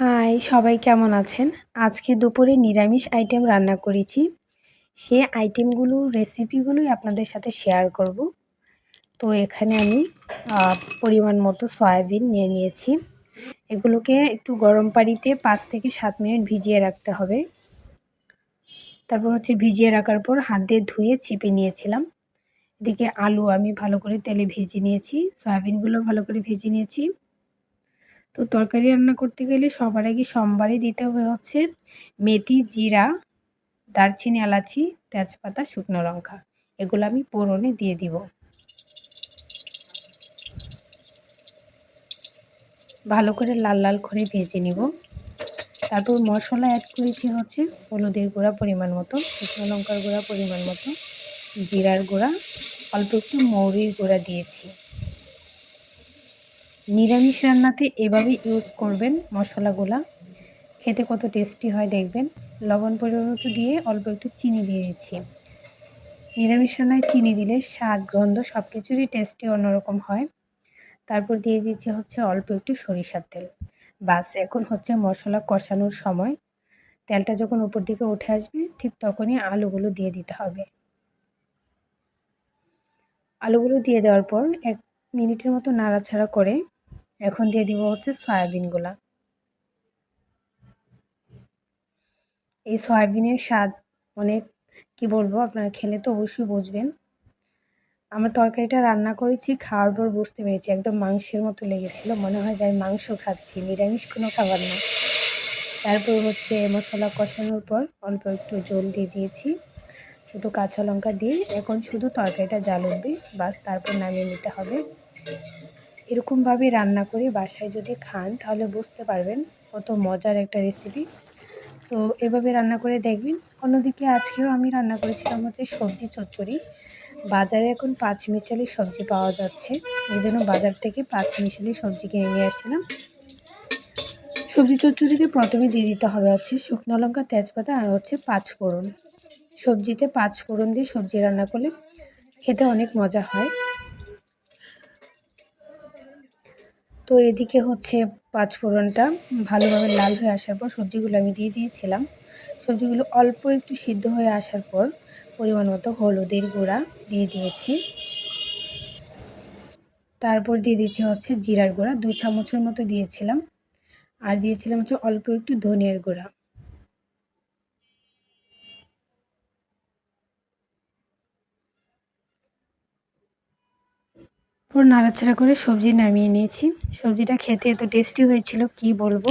High, সবাই কেমন আছেন? আজকে দুপুরে নিরামিষ আইটেম রান্না করেছি। সে আইটেমগুলো রেসিপিগুলোই আপনাদের সাথে শেয়ার করব। তো এখানে আমি পরিমাণ মতো সয়াবিন নিয়ে নিয়েছি। এগুলোকে একটু গরম পানিতে পাঁচ থেকে সাত মিনিট ভিজিয়ে রাখতে হবে। তারপর হচ্ছে ভিজিয়ে রাখার পর হাত দিয়ে ধুয়ে চিপে নিয়েছিলাম। এদিকে আলু আমি ভালো করে তেলে ভেজে নিয়েছি সয়াবিনগুলো ভালো করে ভেজে নিয়েছি। তো তরকারি রান্না করতে গেলে সবার আগে সোমবারই দিতে হবে হচ্ছে মেথি, জিরা, দারচিনি, এলাচি, তেজপাতা, শুকনো লঙ্কা। এগুলো আমি পোড়নে দিয়ে দিব। ভালো করে লাল লাল করে ভেজে নিব। তারপর মশলা অ্যাড করেছি হচ্ছে হলুদের গুঁড়া পরিমাণ মতো, শুকনো লঙ্কার গুঁড়া পরিমাণ মতো, জিরার গুঁড়া, অল্প একটু মৌরির গুঁড়া দিয়েছি। নিরামিষ রান্নাতে এভাবে ইউজ করবেন মশলাগুলা। খেতে কত টেস্টি হয় দেখবেন। লবণ পরিমাণ দিয়ে অল্প একটু চিনি দিয়ে দিচ্ছি। নিরামিষ রান্নায় চিনি দিলে স্বাদ, গন্ধ সব কিছুরই টেস্টি অন্যরকম হয়। তারপর দিয়ে দিচ্ছি হচ্ছে অল্প একটু সরিষার তেল। বাস, এখন হচ্ছে মশলা কষানোর সময়। তেলটা যখন উপর দিকে উঠে আসবে, ঠিক তখনই আলুগুলো দিয়ে দিতে হবে। আলুগুলো দিয়ে দেওয়ার পর এক মিনিটের মতো নাড়াছাড়া করে এখন দিয়ে দিব হচ্ছে সয়াবিনগুলা এই সয়াবিনের স্বাদ অনেক, কি বলব, আপনারা খেলে তো অবশ্যই বুঝবেন। আমার তরকারিটা রান্না করেছি, খাওয়ার পর বুঝতে পেরেছি, একদম মাংসের মতো লেগেছিল। মনে হয় যে আমি মাংস খাচ্ছি, নিরামিষ কোনো খাবার না। তারপর হচ্ছে মশলা কষানোর পর অল্প একটু জল দিয়ে দিয়েছি। দুটো কাঁচা লঙ্কা দিয়ে এখন শুধু তরকারিটা জাল উঠবে বাস তারপর নামিয়ে নিতে হবে। এরকমভাবে রান্না করে বাসায় যদি খান, তাহলে বুঝতে পারবেন কত মজার একটা রেসিপি তো এভাবে রান্না করে দেখবেন। অন্যদিকে আজকেও আমি রান্না করেছিলাম হচ্ছে সবজি চচ্চড়ি। বাজারে এখন পাঁচ মিশালি সবজি পাওয়া যাচ্ছে। এই জন্য বাজার থেকে পাঁচ মিশালি সবজি কিনে নিয়ে আসছিলাম। সবজি চচ্চড়িতে প্রথমে দিয়ে দিতে হবে হচ্ছে শুকনো লঙ্কা, তেজপাতা আর হচ্ছে পাঁচ ফোড়ন সবজিতে পাঁচ ফোড়ন দিয়ে সবজি রান্না করলে খেতে অনেক মজা হয়। তো এদিকে হচ্ছে পাঁচ ফোড়নটা ভালোভাবে লাল হয়ে আসার পর সবজিগুলো আমি দিয়ে দিয়েছিলাম। সবজিগুলো অল্প একটু সিদ্ধ হয়ে আসার পর পরিমাণ মতো হলুদের গুঁড়া দিয়ে দিয়েছি। তারপর দিয়ে দিচ্ছি হচ্ছে জিরার গুঁড়া দুই চামচের মতো দিয়েছিলাম। আর দিয়েছিলাম হচ্ছে অল্প একটু ধনিয়ার গুঁড়া। পুরো নাড়াচাড়া করে সবজি নামিয়ে নিয়েছি। সবজিটা খেতে এত টেস্টি হয়েছিল কি বলব?